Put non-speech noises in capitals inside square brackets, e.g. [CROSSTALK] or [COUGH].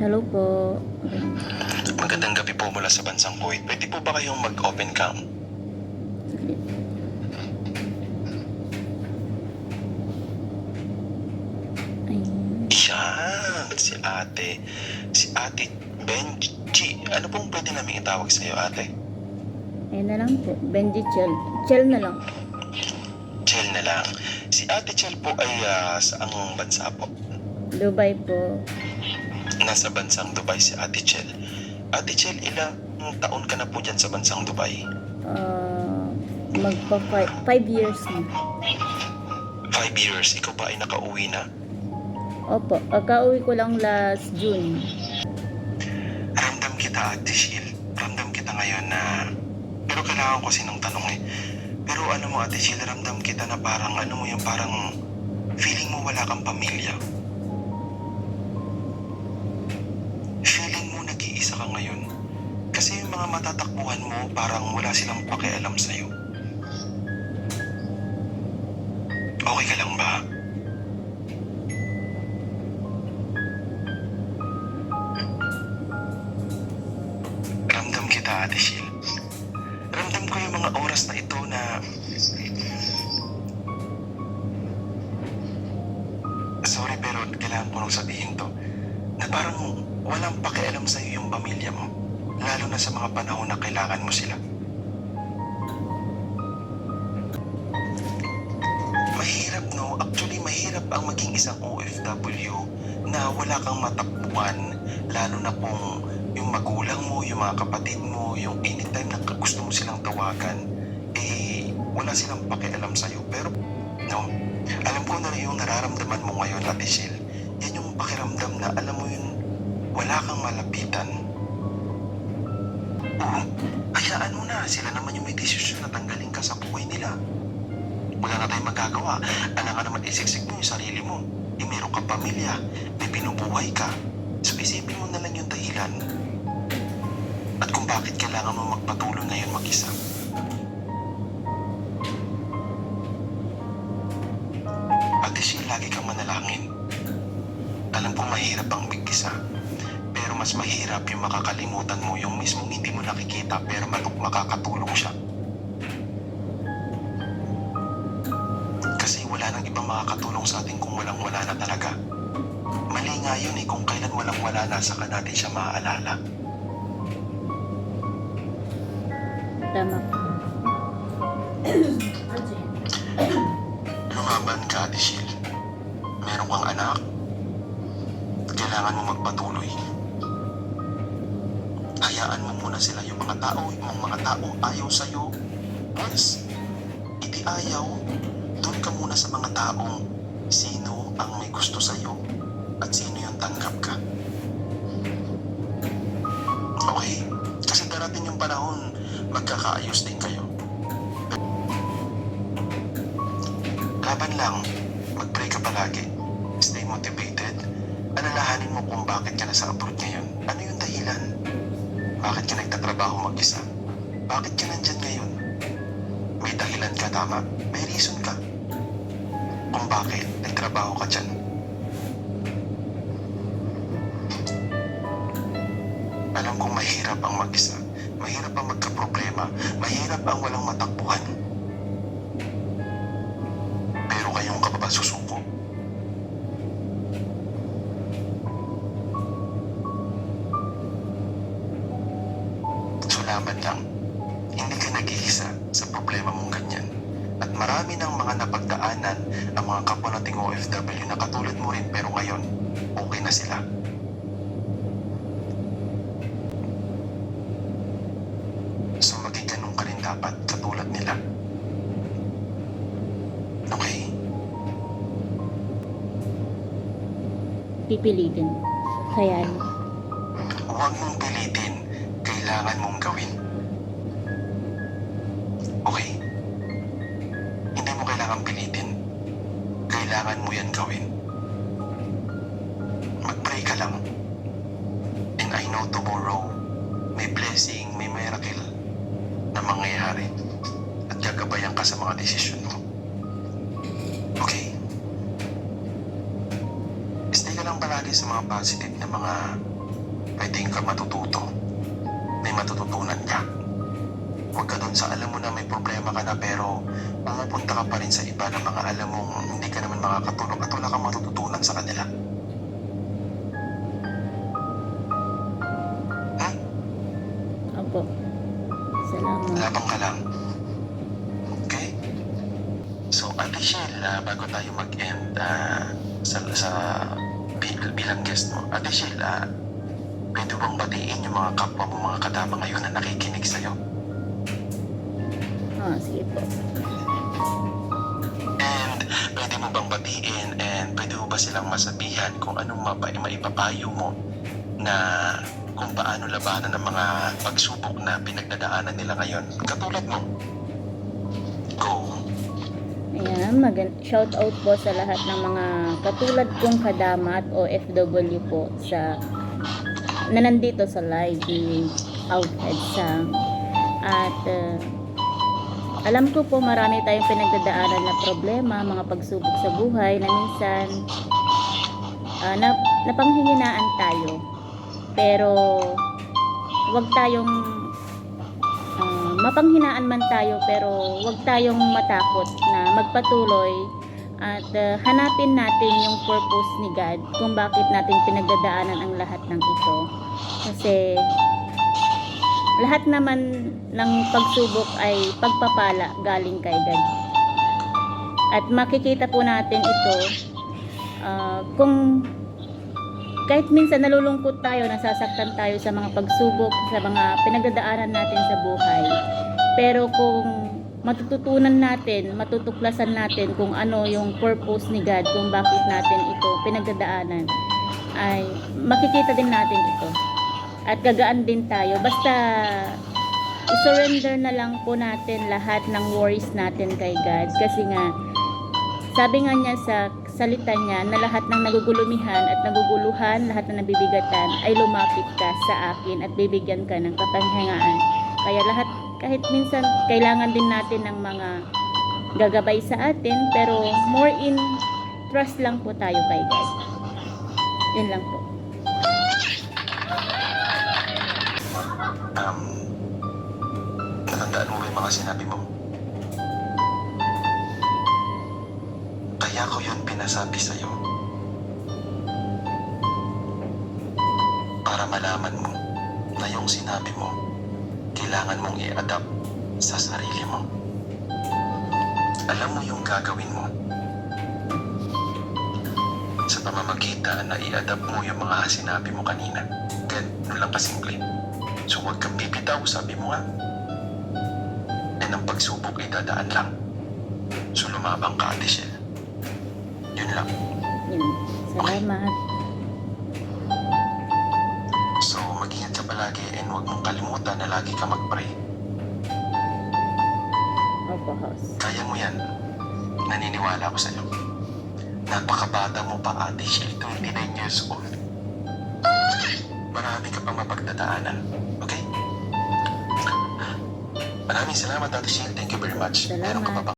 Hello po. Magandang gabi po mula sa bansang Kuwait. Pwede po ba kayong mag-open cam? Yan, si ate. Si ate Benji. Ano pong pwede namin itawag sa iyo, ate? Ayun na lang po. Benji Chell. Chell na lang. Chel na lang. Si ate Chel po ay ah, sa ang bansa po? Dubai po. Nasa bansang Dubai si ate Chel. Ate Chel, ilang taon ka na po dyan sa bansang Dubai? Ah, magpa five, five years na. Five years. Ikaw ba ay nakauwi na? Opo. Akauwi ko lang last June. Ramdam kita, Ate Shil. Ramdam kita ngayon na... Pero kailangan ko sinong tanong eh. Pero ano mo, Ate Shil, ramdam kita na parang, ano mo yung parang... Feeling mo wala kang pamilya. Mo nag-iisa ka ngayon. Kasi yung mga matatakbuhan mo, parang wala silang pakialam sa'yo. Okay ka lang ba? Ramdam kita, Ate Shil. Ramdam ko yung mga oras na ito na... Sorry, pero kailangan ko nung sabihin to. Na parang walang pakialam sa'yo yung pamilya mo. Lalo na sa mga panahon na kailangan mo sila. Mahirap, no? Actually, mahirap ang maging isang OFW na wala kang matakbuhan. Lalo na kung yung magulang mo, yung mga kapatid mo, yung anytime na gusto mo silang tawagan, eh, wala silang pakialam sa'yo. Pero, no, alam ko na yung nararamdaman mo ngayon, Ate Shil, yan yung pakiramdam na, alam mo yun, wala kang malapitan. Oo, hayaan mo na, sila naman yung may desisyon na tanggalin ka sa buhay nila. Wala na tayong magagawa. Alam ka naman isiksik mo yung sarili mo. Eh, meron ka pamilya, may binubuhay ka. So, isipin mo na lang yung dahilan. At kung bakit kailangan mo magpatuloy ngayon mag-isa. Ate Shil, lagi kang manalangin. Alam kong mahirap ang mag-isa. Mas mahirap yung makakalimutan mo yung mismong hindi mo nakikita pero maluk makakatulong siya. Kasi wala nang ibang makakatulong sa atin kung walang wala na talaga. Mali nga yun eh kung kailan walang wala na saka natin siya maaalala. Tama [CLEARS THROAT] po. Lumaban ka, Ate Shil. Meron kang anak. Kailangan mo magpatuloy. Hayaan mo muna sila yung mga tao, yung mga tao ayaw sa'yo. Once, hindi ayaw, doon ka muna sa mga taong sino ang may gusto sa'yo at sino yung tanggap ka. Okay? Kasi darating yung panahon, magkakaayos din kayo. Laban lang. Mag-pray ka palagi. Stay motivated. Alalahanin mo kung bakit ka nasa abroad ngayon. Ano yung dahilan? Bakit ka nagtatrabaho mag-isa? Bakit ka nandyan ngayon? May dahilan ka, tama? May reason ka. Kung bakit nagtrabaho ka dyan. Alam kong mahirap ang mag-isa. Mahirap ang magka-problema. Mahirap ang walang matakbuhan. So laban lang. Hindi ka nag-iisa sa problema mong ganyan. At marami ng mga napagdaanan ang mga kapwa nating OFW na katulad mo rin pero ngayon, okay na sila. So maging ganun ka rin dapat katulad nila. Okay? Pipilitin. Hayaan. Huwag mong. Kailangan mong gawin. Okay? Hindi mo kailangan pilitin. Kailangan mo yan gawin. Mag-pray ka lang. And I know tomorrow, may blessing, may miracle na mangyayari at gagabayan ka sa mga desisyon mo. Okay? Stay ka lang palagi sa mga positive na mga pwedeng ka matututo. May matututunan ka. Huwag ka dun sa alam mo na may problema ka na pero pumupunta ka pa rin sa iba na mga alam mong hindi ka naman makakatulong at wala kang matututunan sa kanila. Hmm? Opo. Salamat. Labang ka lang. Okay? So, Ate Shell, ah, bago tayo mag-end ah, sa, sa bil- bilang guest mo, Ate Shell, ah, pwede bang batiin yung mga kapwa mo, mga kadama ngayon na nakikinig sa'yo? Ah, sige po. And pwede mo bang batiin and pwede mo ba silang masabihan kung anong mapa- maipapayo mo na kung paano labanan ng mga pagsubok na pinagdadaanan nila ngayon? Katulad mo. Go. Ayan, magan shout out po sa lahat ng mga katulad kong kadama at OFW po sa na nandito sa live Outhead Sang. At uh, alam ko po marami tayong pinagdadaanan na problema, mga pagsubok sa buhay na minsan uh, na, napanghihinaan tayo. Pero wag tayong Ah, mapanghinaan man tayo pero huwag tayong matakot na magpatuloy at ah, hanapin natin yung purpose ni God kung bakit natin pinagdadaanan ang lahat ng ito. Kasi lahat naman ng pagsubok ay pagpapala galing kay God. At makikita po natin ito ah, kung kahit minsan nalulungkot tayo, nasasaktan tayo sa mga pagsubok, sa mga pinagdadaanan natin sa buhay. Pero kung matututunan natin, matutuklasan natin kung ano yung purpose ni God, kung bakit natin ito pinagdadaanan, ay makikita din natin ito. At gagaan din tayo. Basta i-surrender na lang po natin lahat ng worries natin kay God. Kasi nga, sabi nga niya sa salita niya na lahat ng nagugulumihan at naguguluhan, lahat na nabibigatan ay lumapit ka sa akin at bibigyan ka ng kapanghingaan. Kaya lahat, kahit minsan kailangan din natin ng mga gagabay sa atin, pero more in trust lang po tayo kay God. Yun lang po. Um, natandaan mo ba yung mga sinabi mo? Kaya ko yun pinasabi sa'yo. Para malaman mo na yung sinabi mo, kailangan mong i-adapt sa sarili mo. Alam mo yung gagawin mo. Sa pamamagitan na i-adapt mo yung mga sinabi mo kanina. Ganun lang kasimple. So huwag kang bibitaw, sabi mo nga. And ang pagsubok ay dadaan lang. So lumabang ka, Ate Shell. Yun lang. Yun. Salamat. So and huwag mong kalimutan na lagi ka mag-pray. Opo, house. Kaya mo yan. Naniniwala ako sa'yo. Napakabata mo pa, Ate Shell. 29 years old. Marami ka pang mapagdadaanan. Okay? Maraming salamat, Ate Shell. Thank you very much. Meron ka pa Salamat. ba